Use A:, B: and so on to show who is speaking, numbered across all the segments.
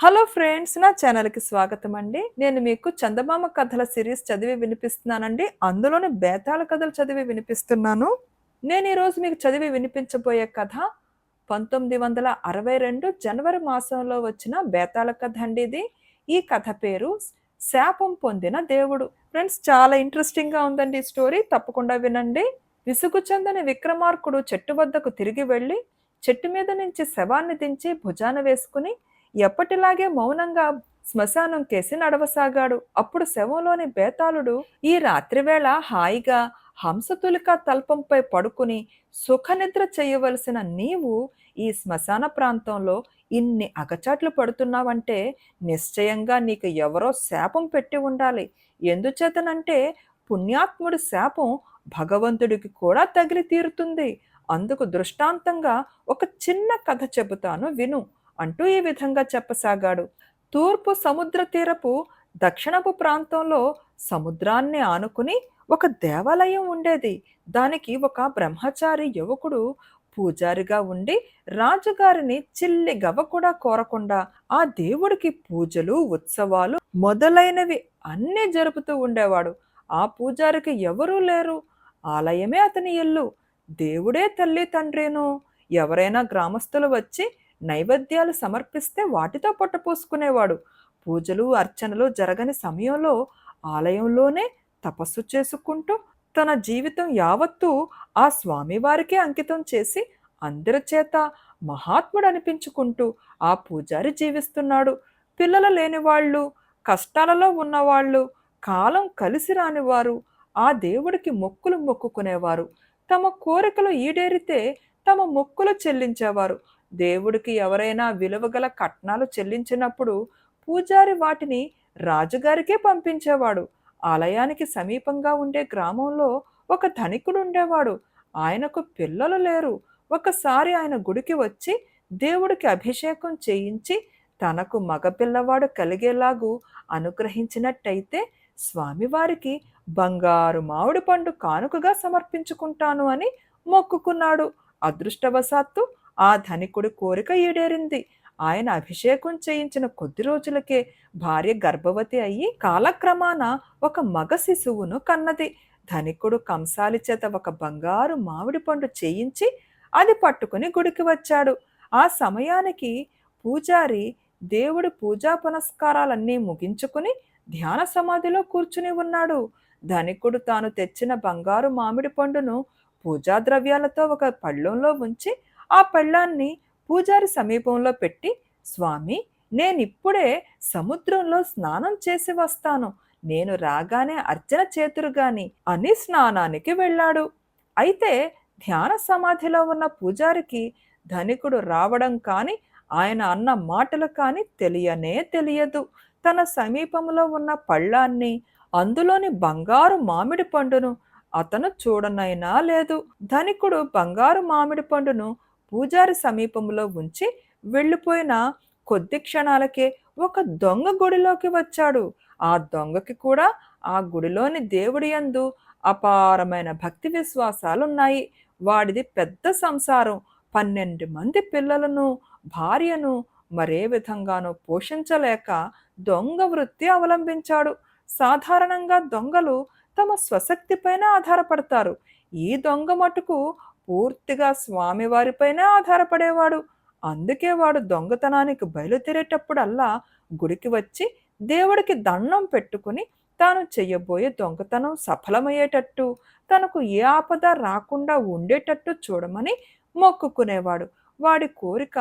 A: Hello friends నా ఛానల్కి స్వాగతం అండి. నేను మీకు చందమామ కథల సిరీస్ చదివి వినిపిస్తున్నానండి. అందులోని బేతాళ కథలు చదివి వినిపిస్తున్నాను. నేను ఈరోజు మీకు చదివి వినిపించబోయే కథ పంతొమ్మిది వందల అరవై రెండు జనవరి మాసంలో వచ్చిన బేతాళ కథ అండి ఇది. ఈ కథ పేరు శాపం పొందిన దేవుడు. ఫ్రెండ్స్ చాలా ఇంట్రెస్టింగ్గా ఉందండి ఈ స్టోరీ. తప్పకుండా వినండి. విసుగు చెందని విక్రమార్కుడు చెట్టు వద్దకు తిరిగి వెళ్ళి చెట్టు మీద నుంచి శవాన్ని దించి భుజాన వేసుకుని ఎప్పటిలాగే మౌనంగా శ్మశానం కేసి నడవసాగాడు. అప్పుడు శవంలోని బేతాళుడు ఈ రాత్రివేళ హాయిగా హంసతులిక తల్పంపై పడుకుని సుఖనిద్ర చేయవలసిన నీవు ఈ శ్మశాన ప్రాంతంలో ఇన్ని అగచాట్లు పడుతున్నావంటే నిశ్చయంగా నీకు ఎవరో శాపం పెట్టి ఉండాలి. ఎందుచేతనంటే పుణ్యాత్ముడి శాపం భగవంతుడికి కూడా తగిలి తీరుతుంది. అందుకు దృష్టాంతంగా ఒక చిన్న కథ చెబుతాను విను. అంటూ ఈ విధంగా చెప్పసాగాడు. తూర్పు సముద్ర తీరపు దక్షిణపు ప్రాంతంలో సముద్రాన్ని ఆనుకుని ఒక దేవాలయం ఉండేది. దానికి ఒక బ్రహ్మచారి యువకుడు పూజారిగా ఉండి రాజుగారిని చిల్లి గవ కూడా కోరకుండా ఆ దేవుడికి పూజలు ఉత్సవాలు మొదలైనవి అన్నీ జరుపుతూ ఉండేవాడు. ఆ పూజారికి ఎవరూ లేరు. ఆలయమే అతని ఇల్లు. దేవుడే తల్లి తండ్రిను. ఎవరైనా గ్రామస్తులు వచ్చి నైవేద్యాలు సమర్పిస్తే వాటితో పొట్టపోసుకునేవాడు పూజలు అర్చనలు జరగని సమయంలో ఆలయంలోనే తపస్సు చేసుకుంటూ తన జీవితం యావత్తూ ఆ స్వామివారికే అంకితం చేసి అందరి చేత మహాత్ముడు అనిపించుకుంటూ ఆ పూజారి జీవిస్తున్నాడు. పిల్లలు లేనివాళ్ళు కష్టాలలో ఉన్నవాళ్ళు కాలం కలిసి రానివారు ఆ దేవుడికి మొక్కులు మొక్కుకునేవారు. తమ కోరికలు ఈడేరితే తమ మొక్కులు చెల్లించేవారు. దేవుడికి ఎవరైనా విలువగల కట్నాలు చెల్లించినప్పుడు పూజారి వాటిని రాజుగారికే పంపించేవాడు. ఆలయానికి సమీపంగా ఉండే గ్రామంలో ఒక ధనికుడు ఉండేవాడు. ఆయనకు పిల్లలు లేరు. ఒకసారి ఆయన గుడికి వచ్చి దేవుడికి అభిషేకం చేయించి తనకు మగపిల్లవాడు కలిగేలాగు అనుగ్రహించినట్టయితే స్వామివారికి బంగారు మామిడి పండు కానుకగా సమర్పించుకుంటాను అని మొక్కుకున్నాడు. అదృష్టవశాత్తు ఆ ధనికుడి కోరిక ఈడేరింది. ఆయన అభిషేకం చేయించిన కొద్ది రోజులకే భార్య గర్భవతి అయ్యి కాలక్రమాన ఒక మగ శిశువును కన్నది. ధనికుడు కంసాలి చేత ఒక బంగారు మామిడి పండు చేయించి అది పట్టుకుని గుడికి వచ్చాడు. ఆ సమయానికి పూజారి దేవుడి పూజా పునస్కారాలన్నీ ముగించుకుని ధ్యాన సమాధిలో కూర్చుని ఉన్నాడు. ధనికుడు తాను తెచ్చిన బంగారు మామిడి పండును పూజా ద్రవ్యాలతో ఒక పళ్ళెంలో ఉంచి ఆ పళ్ళాన్ని పూజారి సమీపంలో పెట్టి స్వామి నేనిప్పుడే సముద్రంలో స్నానం చేసి వస్తాను. నేను రాగానే అర్చన చేతురుగాని అని స్నానానికి వెళ్ళాడు. అయితే ధ్యాన సమాధిలో ఉన్న పూజారికి ధనికుడు రావడం కానీ ఆయన అన్న మాటలు కానీ తెలియనే తెలియదు. తన సమీపంలో ఉన్న పళ్ళాన్ని అందులోని బంగారు మామిడి పండును అతను చూడనైనా లేదు. ధనికుడు బంగారు మామిడి పండును పూజారి సమీపంలో ఉంచి వెళ్ళిపోయిన కొద్ది క్షణాలకే ఒక దొంగ గుడిలోకి వచ్చాడు. ఆ దొంగకి కూడా ఆ గుడిలోని దేవుడి యందు అపారమైన భక్తి విశ్వాసాలున్నాయి. వాడిది పెద్ద సంసారం. పన్నెండు మంది పిల్లలను భార్యను మరే విధంగానూ పోషించలేక దొంగ వృత్తి అవలంబించాడు. సాధారణంగా దొంగలు తమ స్వశక్తిపైన ఆధారపడతారు. ఈ దొంగ మటుకు పూర్తిగా స్వామివారిపైనే ఆధారపడేవాడు. అందుకే వాడు దొంగతనానికి బయలుదేరేటప్పుడల్లా గుడికి వచ్చి దేవుడికి దండం పెట్టుకుని తాను చెయ్యబోయే దొంగతనం సఫలమయ్యేటట్టు తనకు ఏ ఆపద రాకుండా ఉండేటట్టు చూడమని మొక్కుకునేవాడు. వాడి కోరిక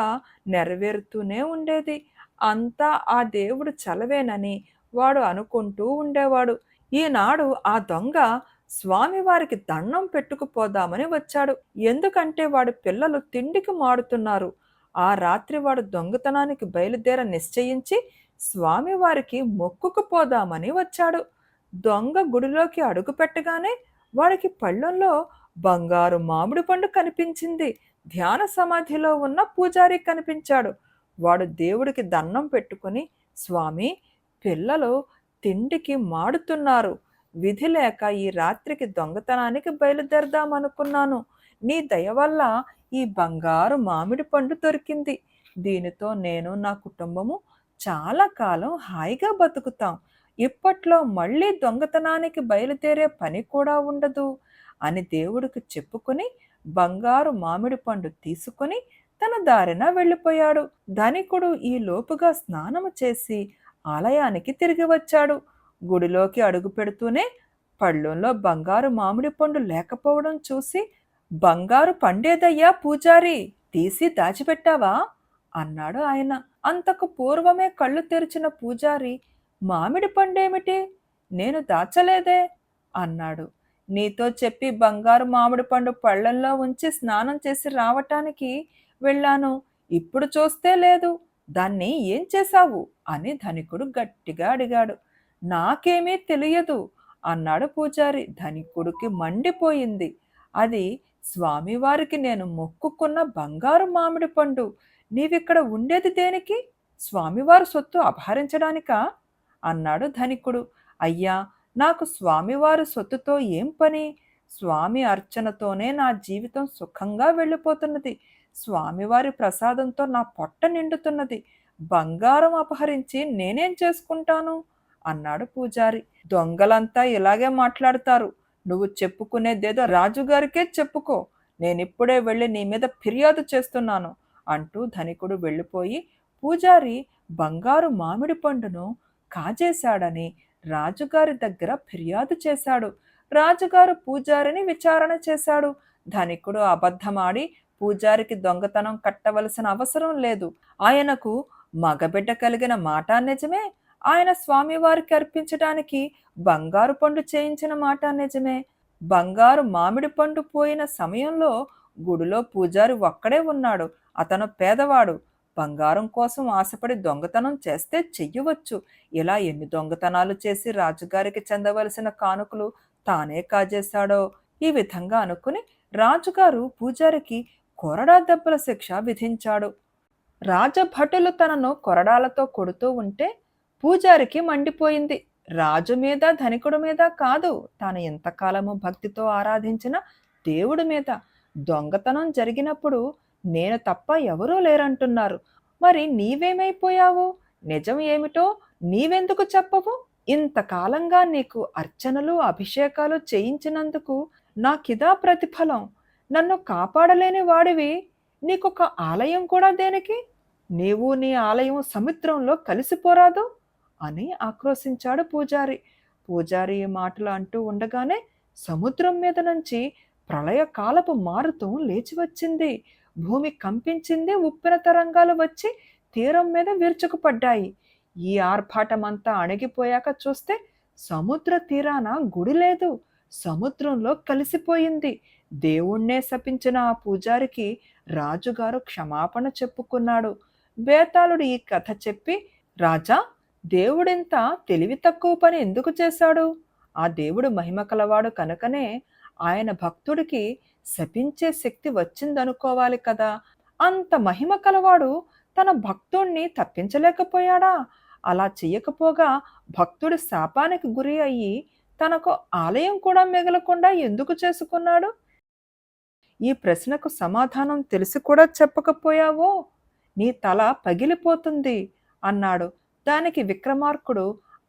A: నెరవేరుతూనే ఉండేది. అంతా ఆ దేవుడు చలవేనని వాడు అనుకుంటూ ఉండేవాడు. ఈనాడు ఆ దొంగ స్వామివారికి దండం పెట్టుకుపోదామని వచ్చాడు. ఎందుకంటే వాడి పిల్లలు తిండికి మాడుతున్నారు. ఆ రాత్రి వాడు దొంగతనానికి బయలుదేర నిశ్చయించి స్వామివారికి మొక్కుకుపోదామని వచ్చాడు. దొంగ గుడిలోకి అడుగు పెట్టగానే వాడికి పళ్ళంలో బంగారు మామిడి పండు కనిపించింది. ధ్యాన సమాధిలో ఉన్న పూజారి కనిపించాడు. వాడు దేవుడికి దండం పెట్టుకుని స్వామి పిల్లలు తిండికి మాడుతున్నారు. విధి లేక ఈ రాత్రికి దొంగతనానికి బయలుదేరదామనుకున్నాను నీ దయ వల్ల ఈ బంగారు మామిడి పండు దొరికింది. దీనితో నేను నా కుటుంబము చాలా కాలం హాయిగా బతుకుతాం. ఇప్పట్లో మళ్ళీ దొంగతనానికి బయలుదేరే పని కూడా ఉండదు అని దేవుడికి చెప్పుకుని బంగారు మామిడి పండు తీసుకుని తన దారిన వెళ్ళిపోయాడు. ధనికుడు ఈ లోపుగా స్నానము చేసి ఆలయానికి తిరిగి వచ్చాడు. గుడిలోకి అడుగు పెడుతూనే పళ్ళెంలో బంగారు మామిడి పండు లేకపోవడం చూసి బంగారు పండేదయ్యా పూజారి తీసి దాచిపెట్టావా? అన్నాడు ఆయన. అంతకు పూర్వమే కళ్ళు తెరిచిన పూజారి మామిడి పండేమిటి? నేను దాచలేదే అన్నాడు. నీతో చెప్పి బంగారు మామిడి పండు పళ్ళల్లో ఉంచి స్నానం చేసి రావటానికి వెళ్ళాను. ఇప్పుడు చూస్తే లేదు. దాన్ని ఏం చేశావు? అని ధనికుడు గట్టిగా అడిగాడు. నాకేమీ తెలియదు అన్నాడు పూజారి. ధనికుడికి మండిపోయింది. అది స్వామివారికి నేను మొక్కుకున్న బంగారు మామిడి పండు. నీవిక్కడ ఉండేది దేనికి? స్వామివారి సొత్తు అపహరించడానికా? అన్నాడు ధనికుడు అయ్యా నాకు స్వామివారి సొత్తుతో ఏం పని? స్వామి అర్చనతోనే నా జీవితం సుఖంగా వెళ్ళిపోతున్నది. స్వామివారి ప్రసాదంతో నా పొట్ట నిండుతున్నది. బంగారం అపహరించి నేనేం చేసుకుంటాను? అన్నాడు పూజారి. దొంగలంతా ఇలాగే మాట్లాడతారు. నువ్వు చెప్పుకునేదేదో రాజుగారికే చెప్పుకో. నేనిప్పుడే వెళ్ళి నీ మీద ఫిర్యాదు చేస్తున్నాను అంటూ ధనికుడు వెళ్ళిపోయి పూజారి బంగారు మామిడి పండును కాజేశాడని రాజుగారి దగ్గర ఫిర్యాదు చేశాడు. రాజుగారు పూజారిని విచారణ చేశాడు. ధనికుడు అబద్ధమాడి పూజారికి దొంగతనం కట్టవలసిన అవసరం లేదు. ఆయనకు మగబిడ్డ కలిగిన మాట నిజమే. ఆయన స్వామివారికి అర్పించడానికి బంగారు పండు చేయించిన మాట నిజమే. బంగారు మామిడి పండు పోయిన సమయంలో గుడిలో పూజారి ఒక్కడే ఉన్నాడు. అతను పేదవాడు. బంగారం కోసం ఆశపడి దొంగతనం చేస్తే చెయ్యవచ్చు. ఇలా ఎన్ని దొంగతనాలు చేసి రాజుగారికి చెందవలసిన కానుకలు తానే కాజేశాడో ఈ విధంగా అనుకుని రాజుగారు పూజారికి కొరడా దెబ్బల శిక్ష విధించాడు. రాజభటులు తనను కొరడాలతో కొడుతూ ఉంటే పూజారికి మండిపోయింది. రాజు మీద ధనికుడు మీద కాదు. తాను ఎంతకాలము భక్తితో ఆరాధించిన దేవుడి మీద. దొంగతనం జరిగినప్పుడు నేను తప్ప ఎవరూ లేరంటున్నారు. మరి నీవేమైపోయావు? నిజం ఏమిటో నీవెందుకు చెప్పవు? ఇంతకాలంగా నీకు అర్చనలు అభిషేకాలు చేయించినందుకు నాకిదా ప్రతిఫలం? నన్ను కాపాడలేని వాడివి. నీకొక ఆలయం కూడా దేనికి? నీవు నీ ఆలయం సముద్రంలో కలిసిపోరాదు? అని ఆక్రోశించాడు పూజారి. పూజారి ఈ మాటలు అంటూ ఉండగానే సముద్రం మీద నుంచి ప్రళయకాలపు మారుతం లేచి వచ్చింది. భూమి కంపించింది ఉప్పిన తరంగాలు వచ్చి తీరం మీద విరుచుకుపడ్డాయి. ఈ ఆర్భాటమంతా అణగిపోయాక చూస్తే సముద్ర తీరాన గుడి లేదు. సముద్రంలో కలిసిపోయింది. దేవుణ్ణే శపించిన ఆ పూజారికి రాజుగారు క్షమాపణ చెప్పుకున్నాడు. బేతాళుడు ఈ కథ చెప్పి రాజా దేవుడింత తెలివి తక్కువ పని ఎందుకు చేశాడు? ఆ దేవుడు మహిమ కలవాడు కనుకనే ఆయన భక్తుడికి శపించే శక్తి వచ్చిందనుకోవాలి కదా. అంత మహిమ కలవాడు తన భక్తుణ్ణి తప్పించలేకపోయాడా? అలా చెయ్యకపోగా భక్తుడి శాపానికి గురి అయ్యి తనకు ఆలయం కూడా మిగలకుండా ఎందుకు చేసుకున్నాడు? ఈ ప్రశ్నకు సమాధానం తెలిసి కూడా చెప్పకపోయావో? నీ తల పగిలిపోతుంది అన్నాడు. దానికి విక్రమార్కుడు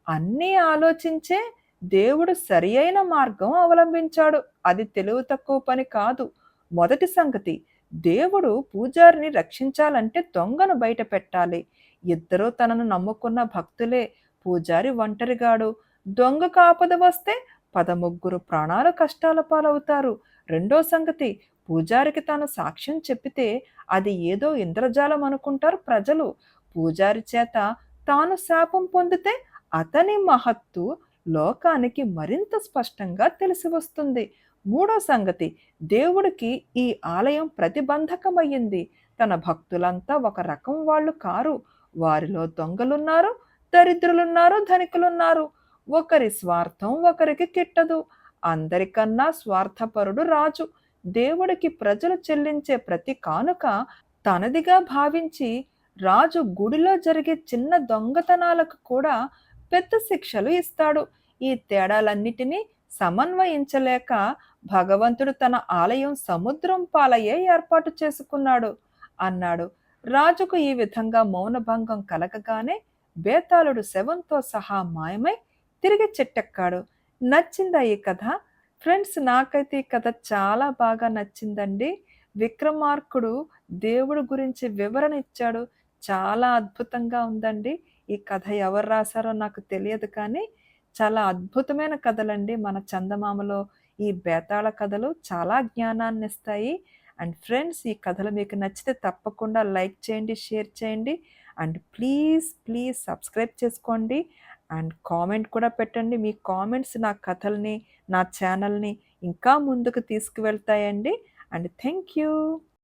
A: అన్నీ ఆలోచించే దేవుడు సరి అయిన మార్గం అవలంబించాడు. అది తెలివి తక్కువ పని కాదు. మొదటి సంగతి దేవుడు పూజారిని రక్షించాలంటే దొంగను బయట పెట్టాలి. ఇద్దరూ తనను నమ్ముకున్న భక్తులే పూజారి ఒంటరిగాడు. దొంగ కాపద వస్తే పదముగ్గురు ప్రాణాలు కష్టాల పాలవుతారు. రెండో సంగతి పూజారికి తాను సాక్ష్యం చెప్పితే అది ఏదో ఇంద్రజాలం అనుకుంటారు ప్రజలు. పూజారి చేత తాను శాపం పొందితే అతని మహత్తు లోకానికి మరింత స్పష్టంగా తెలిసి వస్తుంది. మూడో సంగతి దేవుడికి ఈ ఆలయం ప్రతిబంధకమయ్యింది. తన భక్తులంతా ఒక రకం వాళ్ళు కారు. వారిలో దొంగలున్నారు దరిద్రులున్నారు ధనికులున్నారు. ఒకరి స్వార్థం ఒకరికి కిట్టదు. అందరికన్నా స్వార్థపరుడు రాజు. దేవుడికి ప్రజలు చెల్లించే ప్రతి కానుక తనదిగా భావించి రాజు గుడిలో జరిగే చిన్న దొంగతనాలకు కూడా పెద్ద శిక్షలు ఇస్తాడు. ఈ తేడాలన్నిటినీ సమన్వయించలేక భగవంతుడు తన ఆలయం సముద్రం పాలయ్యే ఏర్పాటు చేసుకున్నాడు అన్నాడు. రాజుకు ఈ విధంగా మౌనభంగం కలగగానే బేతాళుడు శవంతో సహా మాయమై తిరిగి చెట్టెక్కాడు. నచ్చిందా ఈ కథ? ఫ్రెండ్స్ నాకైతే ఈ కథ చాలా బాగా నచ్చిందండి. విక్రమార్కుడు దేవుడు గురించి వివరణ ఇచ్చాడు. చాలా అద్భుతంగా ఉందండి. ఈ కథ ఎవరు రాశారో నాకు తెలియదు కానీ చాలా అద్భుతమైన కథలండి. మన చందమామలో ఈ బేతాళ కథలు చాలా జ్ఞానాన్ని ఇస్తాయి. అండ్ ఫ్రెండ్స్ ఈ కథలు మీకు నచ్చితే తప్పకుండా లైక్ చేయండి షేర్ చేయండి. అండ్ ప్లీజ్ ప్లీజ్ సబ్స్క్రైబ్ చేసుకోండి. అండ్ కామెంట్ కూడా పెట్టండి. మీ కామెంట్స్ నా కథల్ని నా ఛానల్ని ఇంకా ముందుకు తీసుకువెళ్తాయండి. And thank you.